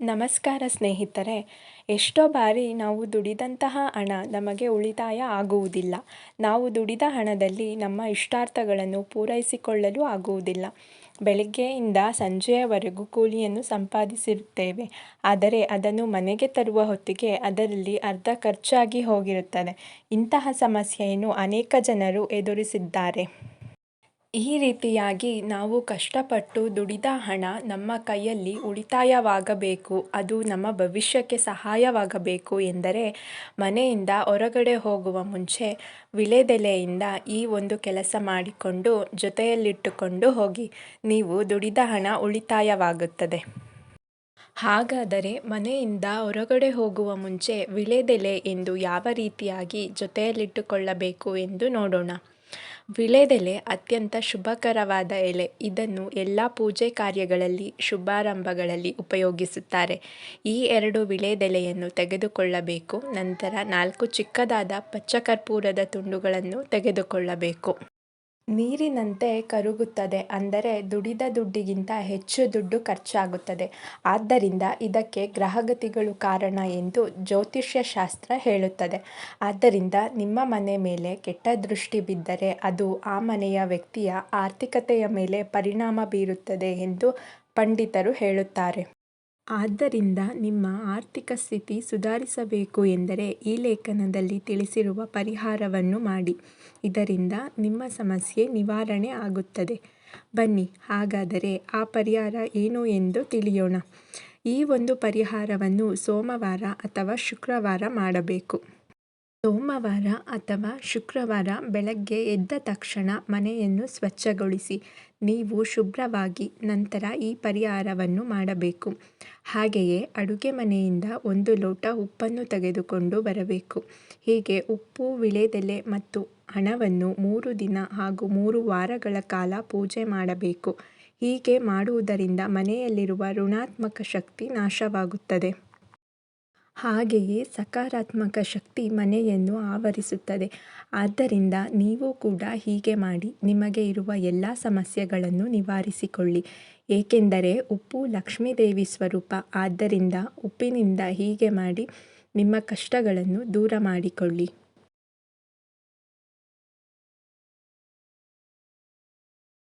ನಮಸ್ಕಾರ ಸ್ನೇಹಿತರೆ, ಎಷ್ಟೋ ಬಾರಿ ನಾವು ದುಡಿದಂತಹ ಹಣ ನಮಗೆ ಉಳಿತಾಯ ಆಗುವುದಿಲ್ಲ. ನಾವು ದುಡಿದ ಹಣದಲ್ಲಿ ನಮ್ಮ ಇಷ್ಟಾರ್ಥಗಳನ್ನು ಪೂರೈಸಿಕೊಳ್ಳಲು ಆಗುವುದಿಲ್ಲ. ಬೆಳಗ್ಗೆಯಿಂದ ಸಂಜೆಯವರೆಗೂ ಕೂಲಿಯನ್ನು ಸಂಪಾದಿಸಿರುತ್ತೇವೆ. ಆದರೆ ಅದನ್ನು ಮನೆಗೆ ತರುವ ಹೊತ್ತಿಗೆ ಅದರಲ್ಲಿ ಅರ್ಧ ಖರ್ಚಾಗಿ ಹೋಗಿರುತ್ತದೆ. ಇಂತಹ ಸಮಸ್ಯೆಯನ್ನು ಅನೇಕ ಜನರು ಎದುರಿಸಿದ್ದಾರೆ. ಈ ರೀತಿಯಾಗಿ ನಾವು ಕಷ್ಟಪಟ್ಟು ದುಡಿದ ಹಣ ನಮ್ಮ ಕೈಯಲ್ಲಿ ಉಳಿತಾಯವಾಗಬೇಕು. ಅದು ನಮ್ಮ ಭವಿಷ್ಯಕ್ಕೆ ಸಹಾಯವಾಗಬೇಕು ಎಂದರೆ ಮನೆಯಿಂದ ಹೊರಗಡೆ ಹೋಗುವ ಮುಂಚೆ ವಿಳೆದೆಲೆಯಿಂದ ಈ ಒಂದು ಕೆಲಸ ಮಾಡಿಕೊಂಡು ಜೊತೆಯಲ್ಲಿಟ್ಟುಕೊಂಡು ಹೋಗಿ ನೀವು ದುಡಿದ ಹಣ ಉಳಿತಾಯವಾಗುತ್ತದೆ. ಹಾಗಾದರೆ ಮನೆಯಿಂದ ಹೊರಗಡೆ ಹೋಗುವ ಮುಂಚೆ ವಿಳೆದೆಲೆ ಎಂದು ಯಾವ ರೀತಿಯಾಗಿ ಜೊತೆಯಲ್ಲಿಟ್ಟುಕೊಳ್ಳಬೇಕು ಎಂದು ನೋಡೋಣ. ವಿಳೆದೆಲೆ ಅತ್ಯಂತ ಶುಭಕರವಾದ ಎಲೆ. ಇದನ್ನು ಎಲ್ಲ ಪೂಜೆ ಕಾರ್ಯಗಳಲ್ಲಿ, ಶುಭಾರಂಭಗಳಲ್ಲಿ ಉಪಯೋಗಿಸುತ್ತಾರೆ. ಈ ಎರಡು ವಿಳೆದೆಲೆಯನ್ನು ತೆಗೆದುಕೊಳ್ಳಬೇಕು. ನಂತರ ನಾಲ್ಕು ಚಿಕ್ಕದಾದ ಪಚ್ಚಕರ್ಪೂರದ ತುಂಡುಗಳನ್ನು ತೆಗೆದುಕೊಳ್ಳಬೇಕು. ನೀರಿನಂತೆ ಕರಗುತ್ತದೆ ಅಂದರೆ ದುಡಿದ ದುಡ್ಡಿಗಿಂತ ಹೆಚ್ಚು ದುಡ್ಡು ಖರ್ಚಾಗುತ್ತದೆ. ಆದ್ದರಿಂದ ಇದಕ್ಕೆ ಗ್ರಹಗತಿಗಳು ಕಾರಣ ಎಂದು ಜ್ಯೋತಿಷ್ಯ ಶಾಸ್ತ್ರ ಹೇಳುತ್ತದೆ. ಆದ್ದರಿಂದ ನಿಮ್ಮ ಮನೆ ಮೇಲೆ ಕೆಟ್ಟ ದೃಷ್ಟಿ ಬಿದ್ದರೆ ಅದು ಆ ಮನೆಯ ವ್ಯಕ್ತಿಯ ಆರ್ಥಿಕತೆಯ ಮೇಲೆ ಪರಿಣಾಮ ಬೀರುತ್ತದೆ ಎಂದು ಪಂಡಿತರು ಹೇಳುತ್ತಾರೆ. ಆದ್ದರಿಂದ ನಿಮ್ಮ ಆರ್ಥಿಕ ಸ್ಥಿತಿ ಸುಧಾರಿಸಬೇಕು ಎಂದರೆ ಈ ಲೇಖನದಲ್ಲಿ ತಿಳಿಸಿರುವ ಪರಿಹಾರವನ್ನು ಮಾಡಿ. ಇದರಿಂದ ನಿಮ್ಮ ಸಮಸ್ಯೆ ನಿವಾರಣೆ ಆಗುತ್ತದೆ. ಬನ್ನಿ, ಹಾಗಾದರೆ ಆ ಪರಿಹಾರ ಏನು ಎಂದು ತಿಳಿಯೋಣ. ಈ ಒಂದು ಪರಿಹಾರವನ್ನು ಸೋಮವಾರ ಅಥವಾ ಶುಕ್ರವಾರ ಮಾಡಬೇಕು. ಸೋಮವಾರ ಅಥವಾ ಶುಕ್ರವಾರ ಬೆಳಗ್ಗೆ ಎದ್ದ ತಕ್ಷಣ ಮನೆಯನ್ನು ಸ್ವಚ್ಛಗೊಳಿಸಿ. ನೀವು ಶುಭ್ರವಾಗಿ ನಂತರ ಈ ಪರಿಹಾರವನ್ನು ಮಾಡಬೇಕು. ಹಾಗೆಯೇ ಅಡುಗೆ ಮನೆಯಿಂದ ಒಂದು ಲೋಟ ಉಪ್ಪನ್ನು ತೆಗೆದುಕೊಂಡು ಬರಬೇಕು. ಹೀಗೆ ಉಪ್ಪು, ವಿಳೆದೆಲೆ ಮತ್ತು ಹಣವನ್ನು ಮೂರು ದಿನ ಹಾಗೂ ಮೂರು ವಾರಗಳ ಕಾಲ ಪೂಜೆ ಮಾಡಬೇಕು. ಹೀಗೆ ಮಾಡುವುದರಿಂದ ಮನೆಯಲ್ಲಿರುವ ಋಣಾತ್ಮಕ ಶಕ್ತಿ ನಾಶವಾಗುತ್ತದೆ. ಹಾಗೆಯೇ ಸಕಾರಾತ್ಮಕ ಶಕ್ತಿ ಮನೆಯನ್ನು ಆವರಿಸುತ್ತದೆ. ಆದ್ದರಿಂದ ನೀವು ಕೂಡ ಹೀಗೆ ಮಾಡಿ ನಿಮಗೆ ಇರುವ ಎಲ್ಲ ಸಮಸ್ಯೆಗಳನ್ನು ನಿವಾರಿಸಿಕೊಳ್ಳಿ. ಏಕೆಂದರೆ ಉಪ್ಪು ಲಕ್ಷ್ಮೀದೇವಿ ಸ್ವರೂಪ. ಆದ್ದರಿಂದ ಉಪ್ಪಿನಿಂದ ಹೀಗೆ ಮಾಡಿ ನಿಮ್ಮ ಕಷ್ಟಗಳನ್ನು ದೂರ ಮಾಡಿಕೊಳ್ಳಿ.